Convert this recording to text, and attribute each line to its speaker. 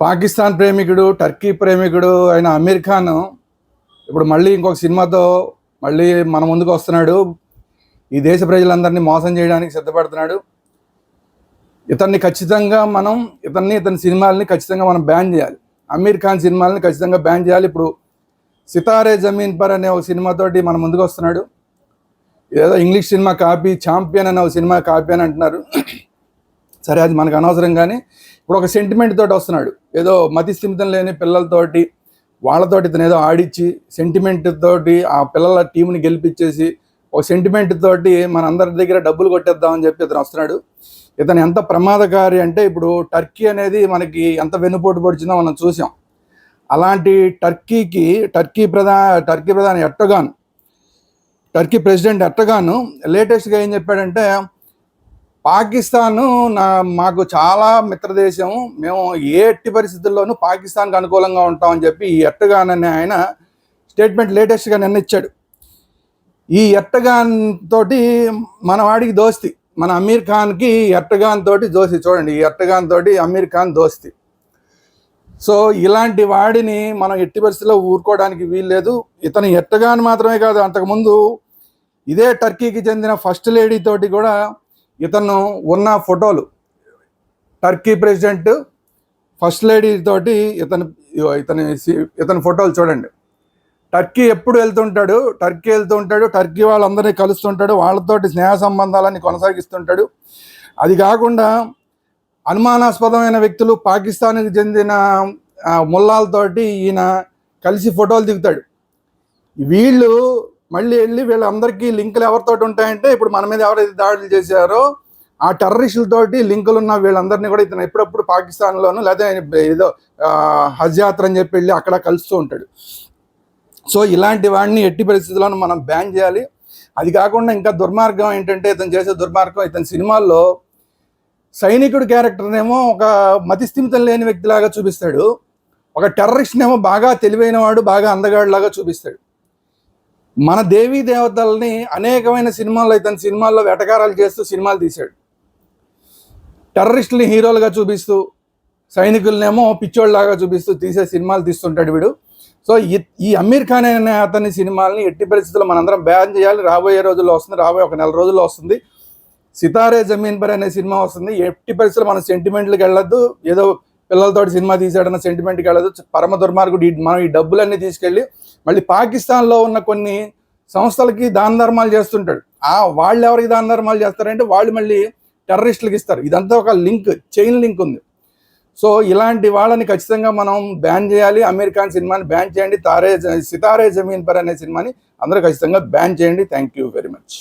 Speaker 1: పాకిస్తాన్ ప్రేమికుడు Turkey ప్రేమికుడు అయిన అమీర్ ఖాన్ ఇప్పుడు మళ్ళీ ఇంకొక సినిమాతో మళ్ళీ మన ముందుకు వస్తున్నాడు. ఈ దేశ ప్రజలందరినీ మోసం చేయడానికి సిద్ధపడుతున్నాడు. ఇతన్ని ఖచ్చితంగా మనం ఇతన్ని ఇతని సినిమాలని ఖచ్చితంగా మనం బ్యాన్ చేయాలి. అమీర్ ఖాన్ సినిమాలని ఖచ్చితంగా బ్యాన్ చేయాలి. ఇప్పుడు సితారే జమీన్ పర్ అనే ఒక సినిమాతోటి మన ముందుకు వస్తున్నాడు. ఏదో ఇంగ్లీష్ సినిమా కాపీ ఛాంపియన్ అనే ఒక సినిమా కాపీ అని అంటున్నారు. సరే అది మనకు అనవసరం కానీ ఇప్పుడు ఒక సెంటిమెంట్ తోటి వస్తున్నాడు. ఏదో మతి స్థిమితం లేని పిల్లలతోటి వాళ్ళతోటి ఇతను ఏదో ఆడిచ్చి సెంటిమెంట్ తోటి ఆ పిల్లల టీంని గెలిపించేసి ఒక సెంటిమెంట్ తోటి మన అందరి దగ్గర డబ్బులు కొట్టేద్దామని చెప్పి ఇతను వస్తున్నాడు. ఇతను ఎంత ప్రమాదకారి అంటే ఇప్పుడు టర్కీ అనేది మనకి ఎంత వెన్నుపోటు పొడిచిందో మనం చూసాం. అలాంటి టర్కీకి టర్కీ ప్రధా టర్కీ ప్రధాని ఎట్టగాన్ టర్కీ ప్రెసిడెంట్ ఎట్టగాను లేటెస్ట్గా ఏం చెప్పాడంటే పాకిస్తాన్ నా మాకు చాలా మిత్రదేశం. మేము ఏ ఎట్టి పరిస్థితుల్లోనూ పాకిస్తాన్కి అనుకూలంగా ఉంటామని చెప్పి ఈ ఎట్టగానని ఆయన స్టేట్మెంట్ లేటెస్ట్గా నిన్న ఇచ్చాడు. ఈ ఎట్టగాన్ తోటి మన వాడికి దోస్తి. మన అమీర్ ఖాన్కి ఎట్టగాన్ తోటి దోస్తి. చూడండి ఈ ఎట్టగాన్ తోటి అమీర్ ఖాన్ దోస్తి. సో ఇలాంటి వాడిని మనం ఎట్టి పరిస్థితుల్లో ఊరుకోవడానికి వీల్లేదు. ఇతను ఎట్టగాని మాత్రమే కాదు అంతకుముందు ఇదే టర్కీకి చెందిన ఫస్ట్ లేడీ తోటి కూడా ఇతను ఉన్న ఫోటోలు. టర్కీ ప్రెసిడెంట్ ఫస్ట్ లేడీ తోటి ఇతను ఇతని ఇతని ఫోటోలు చూడండి. టర్కీ ఎప్పుడు వెళ్తుంటాడు? టర్కీ వెళ్తుంటాడు టర్కీ వాళ్ళందరినీ కలుస్తుంటాడు వాళ్ళతోటి స్నేహ సంబంధాలని కొనసాగిస్తుంటాడు. అది కాకుండా అనుమానాస్పదమైన వ్యక్తులు పాకిస్తాన్కి చెందిన ముల్లాలతోటి ఈయన కలిసి ఫోటోలు దిగుతాడు. వీళ్ళు మళ్ళీ వెళ్ళి వీళ్ళందరికీ లింకులు ఎవరితోటి ఉంటాయంటే ఇప్పుడు మన మీద ఎవరైతే దాడులు చేశారో ఆ టెర్రరిస్టులతోటి లింకులు ఉన్న వీళ్ళందరినీ కూడా ఇతను ఎప్పుడప్పుడు పాకిస్తాన్లోను లేదా ఏదో హజ్ యాత్ర అని చెప్పి వెళ్ళి అక్కడ కలుస్తూ ఉంటాడు. సో ఇలాంటి వాడిని ఎట్టి పరిస్థితుల్లోనూ మనం బ్యాన్ చేయాలి. అది కాకుండా ఇంకా దుర్మార్గం ఏంటంటే ఇతను చేసే దుర్మార్గం ఇతని సినిమాల్లో సైనికుడు క్యారెక్టర్నేమో ఒక మతిస్థిమితం లేని వ్యక్తిలాగా చూపిస్తాడు. ఒక టెర్రరిస్ట్నేమో బాగా తెలివైన వాడు బాగా అందగాడిలాగా చూపిస్తాడు. మన దేవీ దేవతల్ని అనేకమైన సినిమాల్లో ఇతని సినిమాల్లో వెటకారాలు చేస్తూ సినిమాలు తీశాడు. టెర్రరిస్టుల్ని హీరోలుగా చూపిస్తూ సైనికులనేమో పిచ్చోళ్ళలాగా చూపిస్తూ తీసే సినిమాలు తీస్తుంటాడు వీడు. సో ఈ- అమీర్ ఖాన్ అనే అతని సినిమాల్ని ఎట్టి పరిస్థితుల్లో మనందరం బ్యాన్ చేయాలి. రాబోయే రోజుల్లో వస్తుంది రాబోయే ఒక నెల రోజుల్లో వస్తుంది. సితారే జమీన్ పర్ అనే సినిమా వస్తుంది. ఎట్టి పరిస్థితుల్లో మనం సెంటిమెంట్లకు వెళ్ళొద్దు. ఏదో పిల్లలతో సినిమా తీసాడన్న సెంటిమెంట్కి వెళ్ళదు. పరమ దుర్మార్గుడు మనం ఈ డబ్బులన్నీ తీసుకెళ్ళి మళ్ళీ పాకిస్తాన్లో ఉన్న కొన్ని సంస్థలకి దాన ధర్మాలు చేస్తుంటాడు. ఆ వాళ్ళు ఎవరికి దాన ధర్మాలు చేస్తారంటే వాళ్ళు మళ్ళీ టెర్రరిస్టులకు ఇస్తారు. ఇదంతా ఒక లింక్ చైన్ లింక్ ఉంది. సో ఇలాంటి వాళ్ళని ఖచ్చితంగా మనం బ్యాన్ చేయాలి. అమెరికాన్ సినిమాని బ్యాన్ చేయండి. తారే సితారే జమీన్ పర్ అనే సినిమాని అందరూ ఖచ్చితంగా బ్యాన్ చేయండి. Thank you very much